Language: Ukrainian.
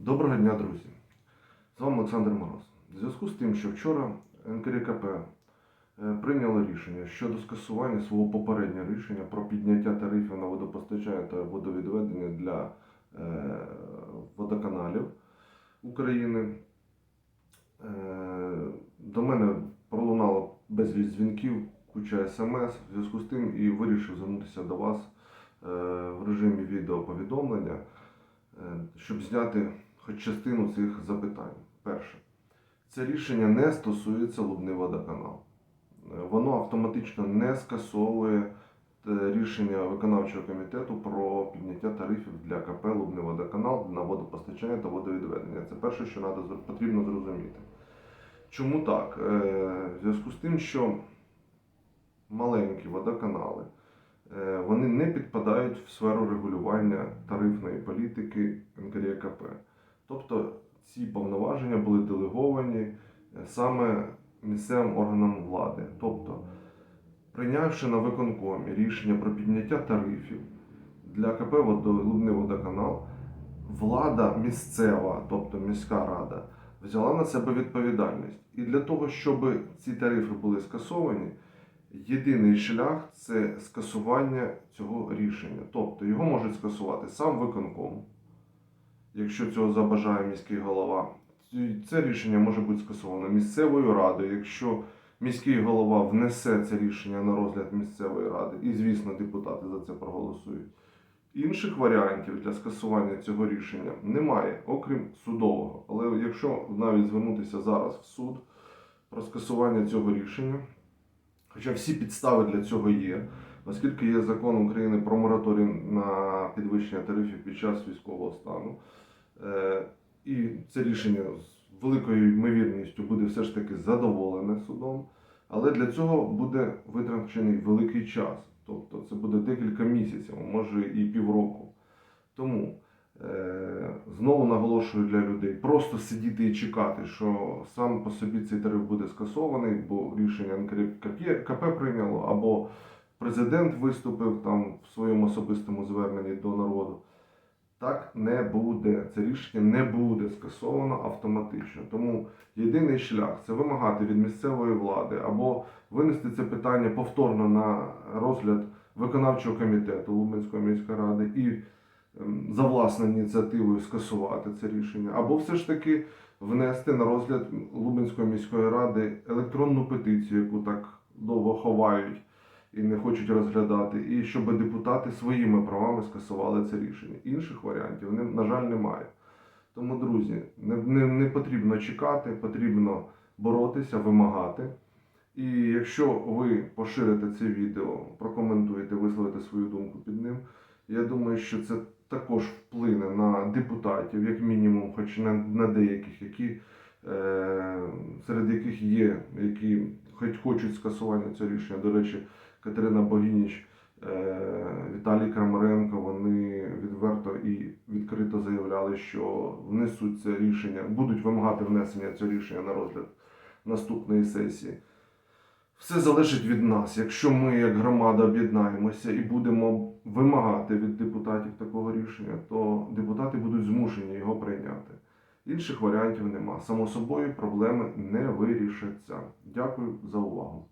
Доброго дня, друзі! З вами Олександр Мороз. В зв'язку з тим, що вчора НКРКП е, прийняло рішення щодо скасування свого попереднього рішення про підняття тарифів на водопостачання та водовідведення для е, водоканалів України. Е, До мене пролунало безліч дзвінків, куча смс. В зв'язку з тим і вирішив звернутися до вас в режимі відеоповідомлення, щоб зняти хоч частину цих запитань. Перше, це рішення не стосується Лубни водоканал. Е, Воно автоматично не скасовує е, рішення виконавчого комітету про підняття тарифів для КП Лубни водоканал на водопостачання та водовідведення. Це перше, що надо, потрібно зрозуміти. Чому так? Е, В зв'язку з тим, що маленькі водоканали е, вони не підпадають в сферу регулювання тарифної політики НКРЕКП. Тобто ці повноваження були делеговані е, саме місцевим органам влади. Тобто, прийнявши на виконкомі рішення про підняття тарифів для КП «Водо- Лубний водоканал, влада місцева, тобто міська рада, взяла на себе відповідальність. І для того, щоб ці тарифи були скасовані, єдиний шлях це скасування цього рішення. Тобто його може скасувати сам виконком, якщо цього забажає міський голова. Це рішення може бути скасовано місцевою радою, якщо міський голова внесе це рішення на розгляд місцевої ради, і, звісно, депутати за це проголосують. Інших варіантів для скасування цього рішення немає, окрім судового. Але якщо навіть звернутися зараз в суд про скасування цього рішення, хоча всі підстави для цього є, оскільки є закон України про мораторій на підвищення тарифів під час військового стану, е, і це рішення з великою ймовірністю буде все ж таки задоволене судом, але для цього буде витрачений великий час. Тобто це буде декілька місяців, може і півроку. Тому е, знову наголошую для людей просто сидіти і чекати, що сам по собі цей тариф буде скасований, бо рішення НКРКП прийняло, або президент виступив там в своєму особистому зверненні до народу. Так не буде. Це рішення не буде скасовано автоматично. Тому єдиний шлях це вимагати від місцевої влади або винести це питання повторно на розгляд виконавчого комітету Лубенської міської ради і ем, за власною ініціативою скасувати це рішення, або все ж таки внести на розгляд Лубенської міської ради електронну петицію, яку так довго ховають і не хочуть розглядати, і щоб депутати своїми правами скасували це рішення. Інших варіантів, не- на жаль, немає. Тому, друзі, не, не, не потрібно чекати, потрібно боротися, вимагати. І якщо ви поширите це відео, прокоментуєте, висловите свою думку під ним, я думаю, що це також вплине на депутатів, як мінімум, хоч на, на деяких, які, е, серед яких є, які хоч хочуть скасування цього рішення. До речі, Катерина Богініч, е, Віталій Крамаренко, вони відверто і відкрито заявляли, що внесуть це рішення, будуть вимагати внесення цього рішення на розгляд наступної сесії. Все залежить від нас. Якщо ми, як громада, об'єднаємося і будемо вимагати від депутатів такого рішення, то депутати будуть змушені його прийняти. Інших варіантів нема. Само собою проблеми не вирішаться. Дякую за увагу.